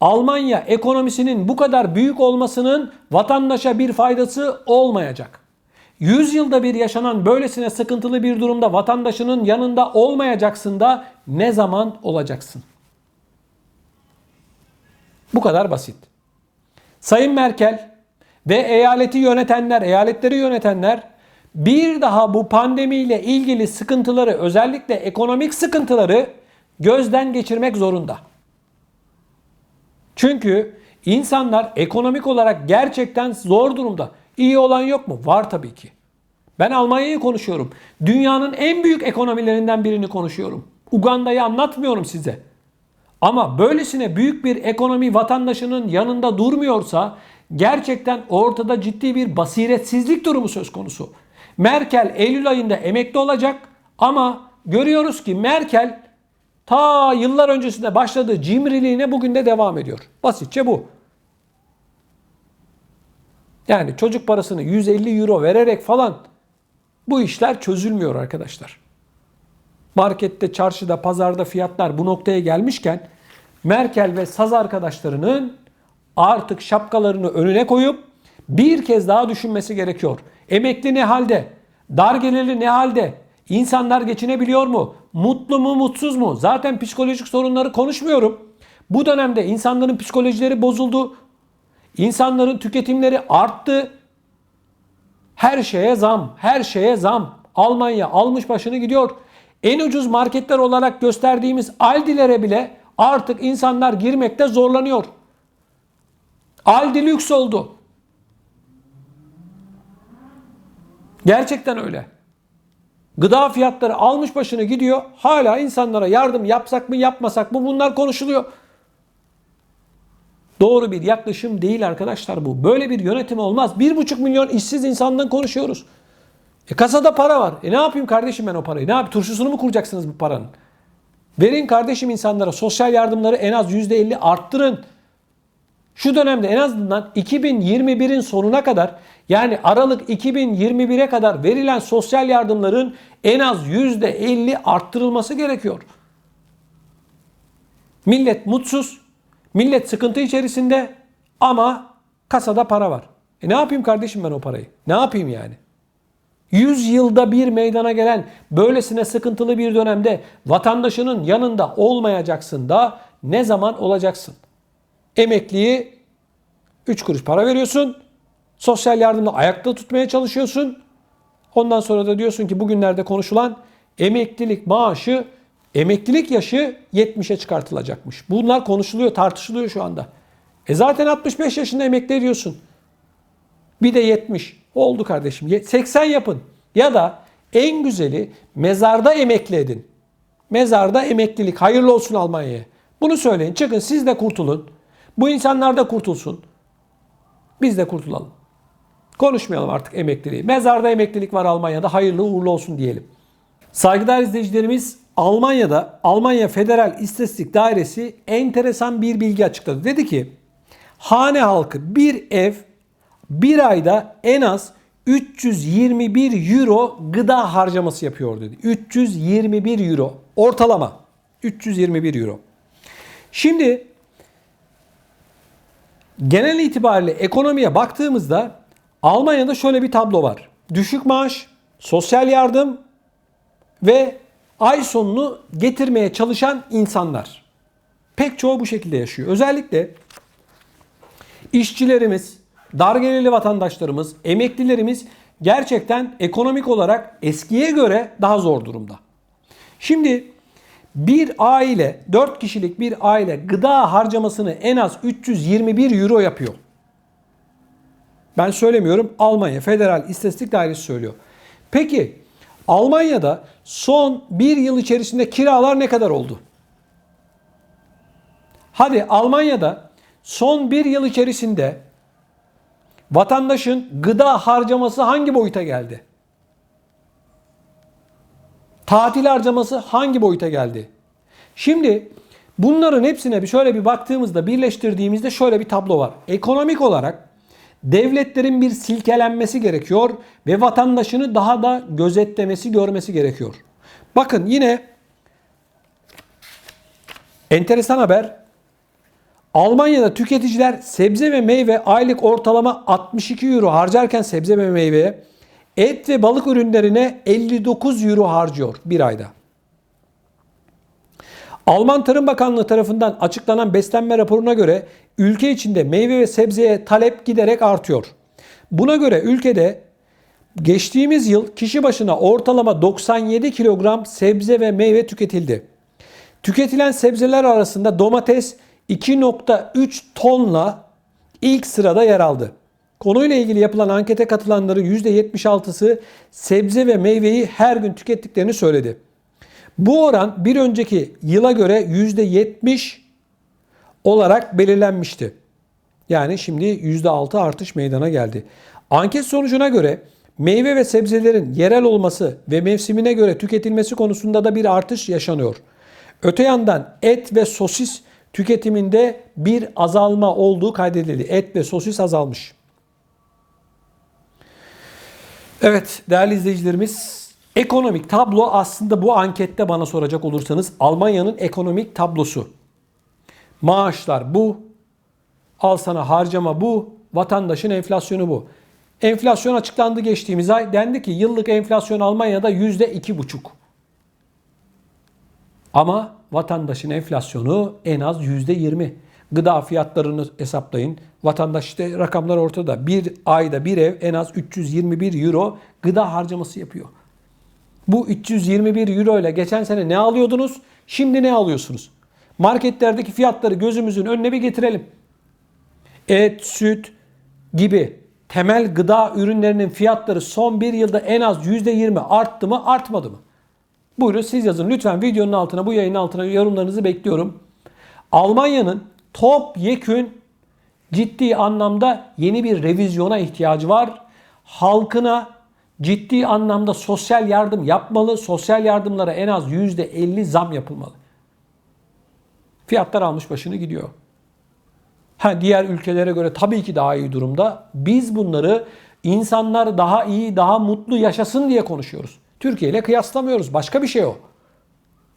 Almanya ekonomisinin bu kadar büyük olmasının vatandaşa bir faydası olmayacak. 100 yılda bir yaşanan böylesine sıkıntılı bir durumda vatandaşının yanında olmayacaksın da ne zaman olacaksın? Bu kadar basit. Sayın Merkel ve eyaleti yönetenler, eyaletleri yönetenler bir daha bu pandemiyle ilgili sıkıntıları, özellikle ekonomik sıkıntıları gözden geçirmek zorunda. Çünkü insanlar ekonomik olarak gerçekten zor durumda. İyi olan yok mu? Var tabii ki. Ben Almanya'yı konuşuyorum. Dünyanın en büyük ekonomilerinden birini konuşuyorum. Uganda'yı anlatmıyorum size. Ama böylesine büyük bir ekonomi vatandaşının yanında durmuyorsa gerçekten ortada ciddi bir basiretsizlik durumu söz konusu. Merkel Eylül ayında emekli olacak ama görüyoruz ki Merkel ta yıllar öncesinde başladığı cimriliğine bugün de devam ediyor. Basitçe bu. Yani çocuk parasını 150 euro vererek falan bu işler çözülmüyor arkadaşlar. Markette, çarşıda, pazarda fiyatlar bu noktaya gelmişken Merkel ve saz arkadaşlarının artık şapkalarını önüne koyup bir kez daha düşünmesi gerekiyor. Emekli ne halde? Dar gelirli ne halde? İnsanlar geçinebiliyor mu? Mutlu mu, mutsuz mu? Zaten psikolojik sorunları konuşmuyorum. Bu dönemde insanların psikolojileri bozuldu. İnsanların tüketimleri arttı. Her şeye zam, her şeye zam. Almanya almış başını gidiyor. En ucuz marketler olarak gösterdiğimiz Aldi'lere bile artık insanlar girmekte zorlanıyor. Aldi lüks oldu. Gerçekten öyle. Gıda fiyatları almış başını gidiyor. Hala insanlara yardım yapsak mı yapmasak mı bunlar konuşuluyor. Doğru bir yaklaşım değil arkadaşlar bu. Böyle bir yönetim olmaz. 1,5 milyon işsiz insandan konuşuyoruz. E kasada para var. E ne yapayım kardeşim ben o parayı? Ne yapayım? Turşusunu mu kuracaksınız bu paranın? Verin kardeşim insanlara sosyal yardımları en az %50 arttırın. Şu dönemde en azından 2021'in sonuna kadar yani Aralık 2021'e kadar verilen sosyal yardımların en az %50 arttırılması gerekiyor. Millet mutsuz, millet sıkıntı içerisinde ama kasada para var. E ne yapayım kardeşim ben o parayı? Ne yapayım yani? 100 yılda bir meydana gelen böylesine sıkıntılı bir dönemde vatandaşının yanında olmayacaksın da ne zaman olacaksın? Emekliyi 3 kuruş para veriyorsun. Sosyal yardımla ayakta tutmaya çalışıyorsun. Ondan sonra da diyorsun ki bugünlerde konuşulan emeklilik maaşı, emeklilik yaşı 70'e çıkartılacakmış. Bunlar konuşuluyor, tartışılıyor şu anda. E zaten 65 yaşında emekli ediyorsun. Bir de 70. Oldu kardeşim. 80 yapın. Ya da en güzeli mezarda emekli edin. Mezarda emeklilik. Hayırlı olsun Almanya'ya. Bunu söyleyin. Çıkın siz de kurtulun. Bu insanlar da kurtulsun. Biz de kurtulalım. Konuşmayalım artık emekliliği. Mezarda emeklilik var Almanya'da. Hayırlı uğurlu olsun diyelim. Saygıdeğer izleyicilerimiz Almanya'da Almanya Federal İstatistik Dairesi enteresan bir bilgi açıkladı. Dedi ki hane halkı bir ev bir ayda en az 321 euro gıda harcaması yapıyor dedi. 321 euro ortalama 321 euro. Şimdi genel itibariyle ekonomiye baktığımızda Almanya'da şöyle bir tablo var. Düşük maaş, sosyal yardım ve ay sonunu getirmeye çalışan insanlar. Pek çoğu bu şekilde yaşıyor. Özellikle işçilerimiz, dar gelirli vatandaşlarımız, emeklilerimiz gerçekten ekonomik olarak eskiye göre daha zor durumda. Şimdi bir aile, 4 kişilik bir aile gıda harcamasını en az 321 euro yapıyor. Ben söylemiyorum. Almanya Federal İstatistik Dairesi söylüyor. Peki Almanya'da son bir yıl içerisinde kiralar ne kadar oldu? Hadi Almanya'da son bir yıl içerisinde vatandaşın gıda harcaması hangi boyuta geldi? Tatil harcaması hangi boyuta geldi? Şimdi bunların hepsine bir şöyle bir baktığımızda birleştirdiğimizde şöyle bir tablo var. Ekonomik olarak devletlerin bir silkelenmesi gerekiyor ve vatandaşını daha da gözetlemesi, görmesi gerekiyor. Bakın yine enteresan haber. Almanya'da tüketiciler sebze ve meyve aylık ortalama 62 euro harcarken sebze ve meyveye et ve balık ürünlerine 59 euro harcıyor bir ayda. Alman Tarım Bakanlığı tarafından açıklanan beslenme raporuna göre ülke içinde meyve ve sebzeye talep giderek artıyor. Buna göre ülkede geçtiğimiz yıl kişi başına ortalama 97 kilogram sebze ve meyve tüketildi. Tüketilen sebzeler arasında domates 2.3 tonla ilk sırada yer aldı. Konuyla ilgili yapılan ankete katılanların %76'sı sebze ve meyveyi her gün tükettiklerini söyledi. Bu oran bir önceki yıla göre %70 olarak belirlenmişti. Yani şimdi %6 artış meydana geldi. Anket sonucuna göre meyve ve sebzelerin yerel olması ve mevsimine göre tüketilmesi konusunda da bir artış yaşanıyor. Öte yandan et ve sosis tüketiminde bir azalma olduğu kaydedildi. Et ve sosis azalmış. Evet değerli izleyicilerimiz ekonomik tablo aslında bu ankette bana soracak olursanız Almanya'nın ekonomik tablosu. Maaşlar bu, al sana harcama bu, vatandaşın enflasyonu bu. Enflasyon açıklandı geçtiğimiz ay. Dendi ki yıllık enflasyon Almanya'da yüzde iki buçuk. Ama vatandaşın enflasyonu en az yüzde yirmi. Gıda fiyatlarını hesaplayın. Vatandaş işte rakamlar ortada. Bir ayda bir ev en az 321 euro gıda harcaması yapıyor. Bu 321 euro ile geçen sene ne alıyordunuz? Şimdi ne alıyorsunuz? Marketlerdeki fiyatları gözümüzün önüne bir getirelim. Et, süt gibi temel gıda ürünlerinin fiyatları son bir yılda en az %20 arttı mı artmadı mı? Buyurun siz yazın. Lütfen videonun altına bu yayının altına yorumlarınızı bekliyorum. Almanya'nın top yekün ciddi anlamda yeni bir revizyona ihtiyacı var. Halkına ciddi anlamda sosyal yardım yapmalı. Sosyal yardımlara en az %50 zam yapılmalı. Fiyatlar almış başını gidiyor. Ha, diğer ülkelere göre tabii ki daha iyi durumda. Biz bunları insanlar daha iyi, daha mutlu yaşasın diye konuşuyoruz. Türkiye ile kıyaslamıyoruz. Başka bir şey o.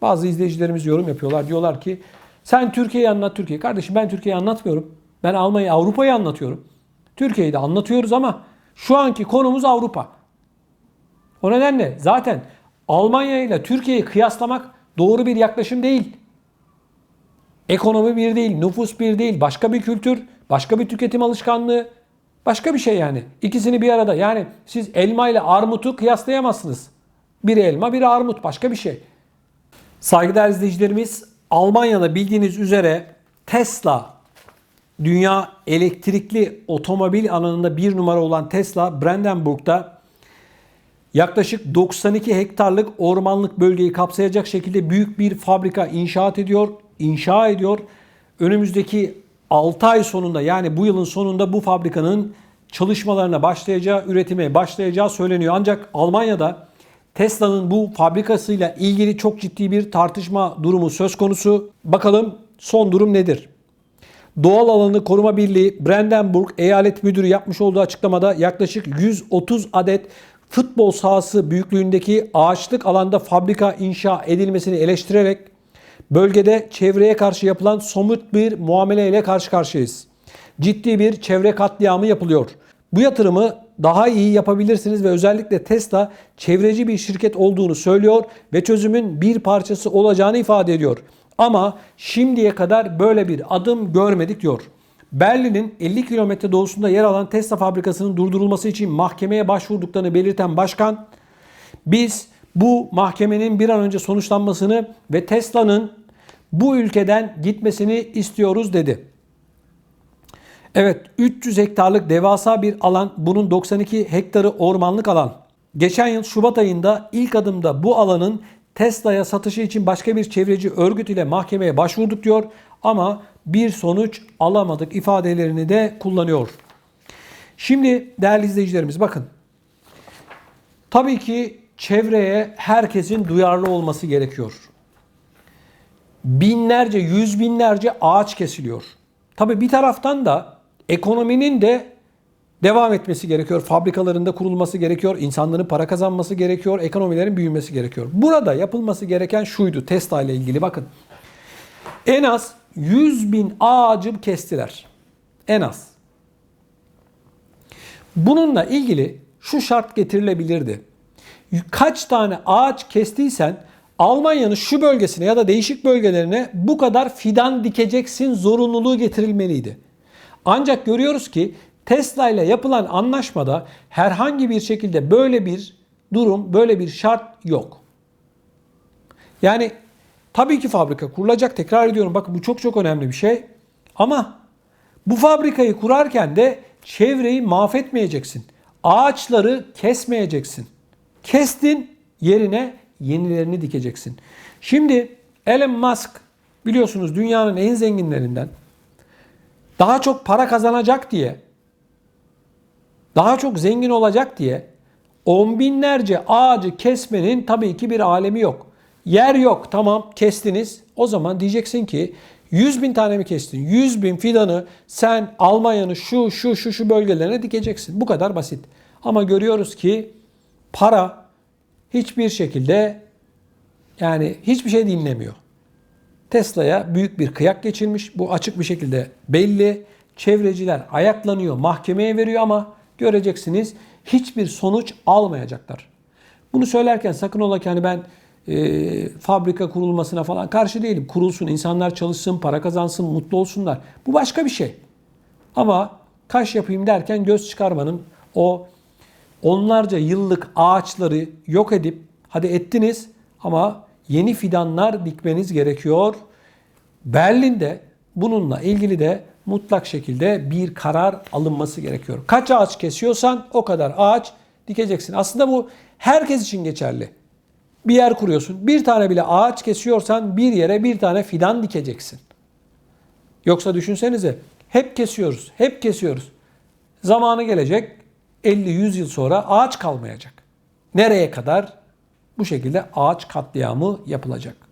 Bazı izleyicilerimiz yorum yapıyorlar. Diyorlar ki sen Türkiye'yi anlat Türkiye. Kardeşim ben Türkiye'yi anlatmıyorum. Ben Almanya, Avrupa'yı anlatıyorum. Türkiye'yi de anlatıyoruz ama şu anki konumuz Avrupa. O nedenle zaten Almanya ile Türkiye'yi kıyaslamak doğru bir yaklaşım değil. Ekonomi bir değil, nüfus bir değil, başka bir kültür, başka bir tüketim alışkanlığı, başka bir şey yani. İkisini bir arada. Yani siz elma ile armutu kıyaslayamazsınız. Biri elma, biri armut, başka bir şey. Saygıdeğer izleyicilerimiz, Almanya'da bildiğiniz üzere Tesla dünya elektrikli otomobil alanında bir numara olan Tesla Brandenburg'da yaklaşık 92 hektarlık ormanlık bölgeyi kapsayacak şekilde büyük bir fabrika inşaat ediyor, inşa ediyor. Önümüzdeki 6 ay sonunda yani bu yılın sonunda bu fabrikanın çalışmalarına başlayacağı, üretime başlayacağı söyleniyor. Ancak Almanya'da Tesla'nın bu fabrikasıyla ilgili çok ciddi bir tartışma durumu söz konusu. Bakalım son durum nedir? Doğal Alanı Koruma Birliği Brandenburg Eyalet Müdürü yapmış olduğu açıklamada yaklaşık 130 adet futbol sahası büyüklüğündeki ağaçlık alanda fabrika inşa edilmesini eleştirerek bölgede çevreye karşı yapılan somut bir muameleyle karşı karşıyayız. Ciddi bir çevre katliamı yapılıyor. Bu yatırımı daha iyi yapabilirsiniz ve özellikle Tesla çevreci bir şirket olduğunu söylüyor ve çözümün bir parçası olacağını ifade ediyor. Ama şimdiye kadar böyle bir adım görmedik diyor. Berlin'in 50 kilometre doğusunda yer alan Tesla fabrikasının durdurulması için mahkemeye başvurduklarını belirten başkan, biz bu mahkemenin bir an önce sonuçlanmasını ve Tesla'nın bu ülkeden gitmesini istiyoruz dedi. Evet 300 hektarlık devasa bir alan bunun 92 hektarı ormanlık alan. Geçen yıl Şubat ayında ilk adımda bu alanın Tesla'ya satışı için başka bir çevreci örgüt ile mahkemeye başvurduk diyor ama bir sonuç alamadık ifadelerini de kullanıyor. Şimdi değerli izleyicilerimiz bakın. Tabii ki çevreye herkesin duyarlı olması gerekiyor. Binlerce, yüz binlerce ağaç kesiliyor. Tabii bir taraftan da ekonominin de devam etmesi gerekiyor. Fabrikalarında kurulması gerekiyor. insanların para kazanması gerekiyor. Ekonomilerin büyümesi gerekiyor. Burada yapılması gereken şuydu Tesla ile ilgili bakın. En az 100 bin ağacı kestiler. En az. Bununla ilgili şu şart getirilebilirdi. Kaç tane ağaç kestiysen Almanya'nın şu bölgesine ya da değişik bölgelerine bu kadar fidan dikeceksin zorunluluğu getirilmeliydi. Ancak görüyoruz ki Tesla ile yapılan anlaşmada herhangi bir şekilde böyle bir durum, böyle bir şart yok. Yani tabii ki fabrika kurulacak. Tekrar ediyorum bakın bu çok çok önemli bir şey. Ama bu fabrikayı kurarken de çevreyi mahvetmeyeceksin. Ağaçları kesmeyeceksin. Kestin yerine yenilerini dikeceksin. Şimdi Elon Musk biliyorsunuz dünyanın en zenginlerinden daha çok para kazanacak diye daha çok zengin olacak diye on binlerce ağacı kesmenin tabii ki bir alemi yok. Yer yok tamam kestiniz. O zaman diyeceksin ki 100 bin tane mi kestin? 100 bin fidanı sen Almanya'nın şu şu şu şu bölgelerine dikeceksin. Bu kadar basit. Ama görüyoruz ki para hiçbir şekilde yani hiçbir şey dinlemiyor. Tesla'ya büyük bir kıyak geçilmiş. Bu açık bir şekilde belli. Çevreciler ayaklanıyor, mahkemeye veriyor ama göreceksiniz hiçbir sonuç almayacaklar. Bunu söylerken sakın ola ki hani ben e, fabrika kurulmasına falan karşı değilim. Kurulsun, insanlar çalışsın, para kazansın, mutlu olsunlar. Bu başka bir şey. Ama kaş yapayım derken göz çıkarmanın o onlarca yıllık ağaçları yok edip hadi ettiniz ama yeni fidanlar dikmeniz gerekiyor. Berlin'de bununla ilgili de mutlak şekilde bir karar alınması gerekiyor. Kaç ağaç kesiyorsan o kadar ağaç dikeceksin. Aslında bu herkes için geçerli. Bir yer kuruyorsun. Bir tane bile ağaç kesiyorsan bir yere bir tane fidan dikeceksin. Yoksa düşünsenize hep kesiyoruz, hep kesiyoruz. Zamanı gelecek 50-100 yıl sonra ağaç kalmayacak. Nereye kadar? Bu şekilde ağaç katliamı yapılacak.